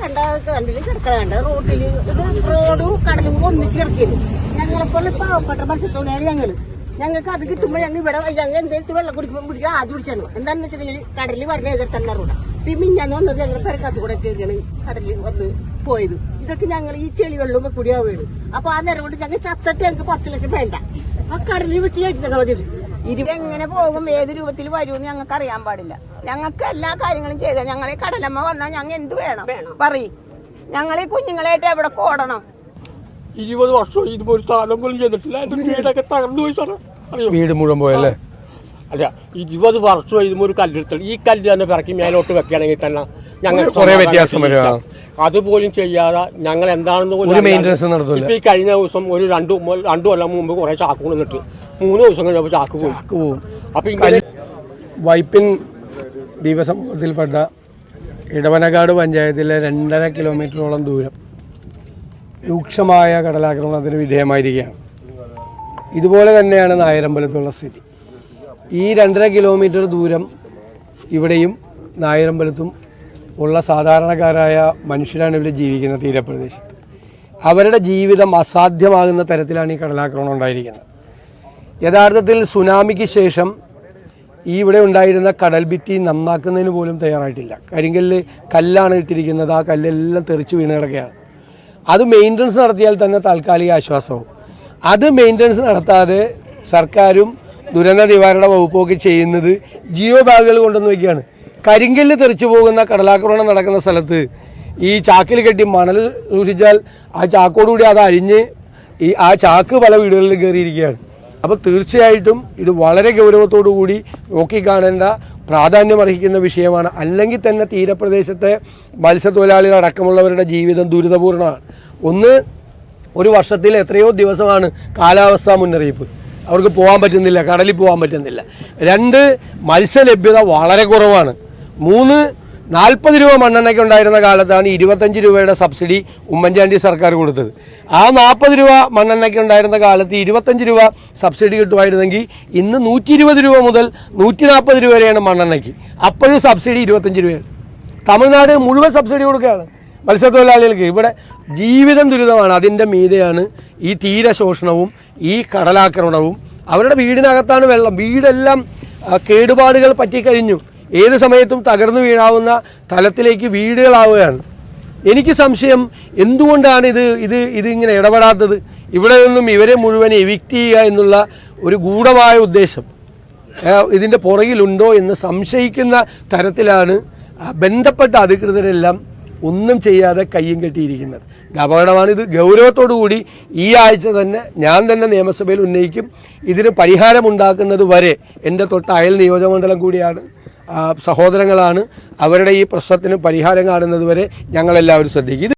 കണ്ട കണ്ടിൽ കിടക്കണ കണ്ട. റോട്ടിൽ ഇത് റോഡും കടലും കൂടെ ഒന്നിച്ച് കിടക്കിയത് ഞങ്ങളെപ്പോലെ പാവപ്പെട്ട മത്സ്യത്തൊഴിലാളി ഞങ്ങൾ. ഞങ്ങൾക്ക് അത് കിട്ടുമ്പോ ഞങ്ങൾ ഇവിടെ ഞങ്ങൾ എന്തെങ്കിലും വെള്ളം കുടിക്കുമ്പോൾ പിടിക്കുക ആദ്യം പിടിച്ചാണ് എന്താണെന്ന് വെച്ചിട്ടുണ്ടെങ്കിൽ കടലിൽ വരുന്ന എതിർ തന്നെ റോഡാ പിന്നെ മിഞ്ഞാന്ന് വന്നത് ഞങ്ങൾ പെരക്കകത്ത് കൂടെ കയറിയാണ് കടലിൽ വന്ന് പോയത്. ഇതൊക്കെ ഞങ്ങൾ ഈ ചെളി വെള്ളവും കൂടി ആവുകയാണ്. അപ്പൊ ആ നേരം കൊണ്ട് ഞങ്ങൾ ചത്തട്ട് ഞങ്ങൾക്ക് പത്ത് ലക്ഷം വേണ്ട. ആ കടലിൽ വെച്ച് കഴിച്ചാൽ മതി. എങ്ങനെ പോകും? ഏത് രൂപത്തിൽ വരും എന്ന് ഞങ്ങൾക്ക് അറിയാൻ പാടില്ല. ഞങ്ങൾക്ക് എല്ലാ കാര്യങ്ങളും ചെയ്ത ഞങ്ങളെ കടലമ്മ വന്നാൽ ഞങ്ങൾ എന്ത് വേണം? പറയും. ഞങ്ങളെ കുഞ്ഞുങ്ങളായിട്ട് എവിടെ കോടണം? ഇരുപത് വർഷം ഇതുപോലെ ഒരു സാധനം പോലും ചെയ്തിട്ടില്ല. എന്റെ വീടൊക്കെ തകർന്നു പോയി സാറേ. അറിയോ? വീട് മുഴുവൻ പോയല്ലേ അല്ല? ഇരുപത് വർഷം ഇതുമ്പോൾ ഒരു കല്ലെടുത്തിട്ട് ഈ കല്ല് തന്നെ പിറക്കി മേലോട്ട് വെക്കുകയാണെങ്കിൽ തന്നെ ഞങ്ങൾ കുറേ വ്യത്യാസം വരും, അതുപോലും ചെയ്യാതെ ഞങ്ങൾ എന്താണെന്ന് പോലും. ഈ കഴിഞ്ഞ ദിവസം ഒരു രണ്ടു രണ്ടു കൊല്ലം മുമ്പ് കുറെ ചാക്കുകൾ കൊണ്ടിട്ട് മൂന്ന് ദിവസം കഴിഞ്ഞപ്പോൾ ചാക്ക് പോയി ചാക്ക് പോവും. അപ്പൊ ഇങ്ങനെ വൈപ്പിൻ ദ്വീപസമൂഹത്തിൽപ്പെട്ട ഇടവനക്കാട് പഞ്ചായത്തിലെ രണ്ടര കിലോമീറ്ററോളം ദൂരം രൂക്ഷമായ കടലാക്രമണത്തിന് വിധേയമായിരിക്കുകയാണ്. ഇതുപോലെ തന്നെയാണ് നായരമ്പലത്തുള്ള സ്ഥിതി. ഈ രണ്ടര കിലോമീറ്റർ ദൂരം ഇവിടെയും നായരമ്പലത്തും ഉള്ള സാധാരണക്കാരായ മനുഷ്യരാണ് ഇവിടെ ജീവിക്കുന്നത് തീരപ്രദേശത്ത്. അവരുടെ ജീവിതം അസാധ്യമാകുന്ന തരത്തിലാണ് ഈ കടലാക്രമണം ഉണ്ടായിരിക്കുന്നത്. യഥാർത്ഥത്തിൽ സുനാമിക്ക് ശേഷം ഈ ഇവിടെ ഉണ്ടായിരുന്ന കടൽഭിത്തി നന്നാക്കുന്നതിന് പോലും തയ്യാറായിട്ടില്ല. കരിങ്കല്ല് കല്ലാണ് ഇട്ടിരിക്കുന്നത്. ആ കല്ലെല്ലാം തെറിച്ച് വീണ് കിടക്കുകയാണ്. അത് മെയിന്റനൻസ് നടത്തിയാൽ തന്നെ താൽക്കാലിക ആശ്വാസവും. അത് മെയിന്റനൻസ് നടത്താതെ സർക്കാരും ദുരന്ത നിവാരണ വകുപ്പൊക്കെ ചെയ്യുന്നത് ജിയോ ബാഗുകൾ കൊണ്ടുവന്ന് വയ്ക്കുകയാണ് കരിങ്കല്ല് തെറിച്ചു പോകുന്ന കടലാക്രമണം നടക്കുന്ന സ്ഥലത്ത് ഈ ചാക്കിൽ കെട്ടി മണൽ സൂക്ഷിച്ചാൽ ആ ചാക്കോടുകൂടി അത് അരിഞ്ഞ് ഈ ആ ചാക്ക് പല വീടുകളിൽ കയറിയിരിക്കുകയാണ്. അപ്പോൾ തീർച്ചയായിട്ടും ഇത് വളരെ ഗൗരവത്തോടു കൂടി നോക്കിക്കാണേണ്ട പ്രാധാന്യം അർഹിക്കുന്ന വിഷയമാണ്. അല്ലെങ്കിൽ തന്നെ തീരപ്രദേശത്തെ മത്സ്യത്തൊഴിലാളികൾ അടക്കമുള്ളവരുടെ ജീവിതം ദുരിതപൂർണമാണ് ഒന്ന് ഒരു വർഷത്തിൽ എത്രയോ ദിവസമാണ് കാലാവസ്ഥാ മുന്നറിയിപ്പ്. അവർക്ക് പോകാൻ പറ്റുന്നില്ല കടലിൽ പോകാൻ പറ്റുന്നില്ല. രണ്ട് മത്സ്യലഭ്യത വളരെ കുറവാണ്. മൂന്ന് നാൽപ്പത് രൂപ മണ്ണെണ്ണയ്ക്ക് ഉണ്ടായിരുന്ന കാലത്താണ് ഇരുപത്തഞ്ച് രൂപയുടെ സബ്സിഡി ഉമ്മൻചാണ്ടി സർക്കാർ കൊടുത്തത്. ആ നാൽപ്പത് രൂപ മണ്ണെണ്ണയ്ക്ക് ഉണ്ടായിരുന്ന കാലത്ത് ഇരുപത്തഞ്ച് രൂപ സബ്സിഡി കിട്ടുമായിരുന്നെങ്കിൽ ഇന്ന് നൂറ്റി ഇരുപത് രൂപ മുതൽ നൂറ്റി നാൽപ്പത് രൂപ വരെയാണ് മണ്ണെണ്ണയ്ക്ക്. അപ്പോഴും സബ്സിഡി ഇരുപത്തഞ്ച് രൂപയാണ്. തമിഴ്നാട് മുഴുവൻ സബ്സിഡി കൊടുക്കുകയാണ് മത്സ്യത്തൊഴിലാളികൾക്ക്. ഇവിടെ ജീവിതം ദുരിതമാണ്. അതിന്റെ മീതെയാണ് ഈ തീരശോഷണവും ഈ കടലാക്രമണവും. അവരുടെ വീടിനകത്താണ് വെള്ളം. വീടെല്ലാം കേടുപാടുകൾ പറ്റിക്കഴിഞ്ഞു. ഏത് സമയത്തും തകർന്നു വീഴാവുന്ന തലത്തിലേക്ക് വീടുകളാവുകയാണ്. എനിക്ക് സംശയം എന്തുകൊണ്ടാണ് ഇത് ഇത് ഇതിങ്ങനെ ഇടപെടാത്തത്? ഇവിടെ നിന്നും ഇവരെ മുഴുവൻ എവിക്റ്റ് ചെയ്യുക എന്നുള്ള ഒരു ഗൂഢമായ ഉദ്ദേശം. ഇതിന്റെ പുറകിലുണ്ടോ എന്ന് സംശയിക്കുന്ന തരത്തിലാണ് ബന്ധപ്പെട്ട അധികൃതരെല്ലാം ഒന്നും ചെയ്യാതെ കയ്യും കെട്ടിയിരിക്കുന്നത്. അപകടമാണിത്. കൂടി ഈ ആഴ്ച തന്നെ ഞാൻ തന്നെ നിയമസഭയിൽ ഉന്നയിക്കും. ഇതിന് പരിഹാരമുണ്ടാക്കുന്നത് വരെ എന്റെ തൊട്ട് അയൽ നിയോജകമണ്ഡലം കൂടിയാണ്. സഹോദരങ്ങളാണ് അവരുടെ ഈ പ്രശ്നത്തിന് പരിഹാരം കാണുന്നത് വരെ ഞങ്ങളെല്ലാവരും ശ്രദ്ധിക്കും.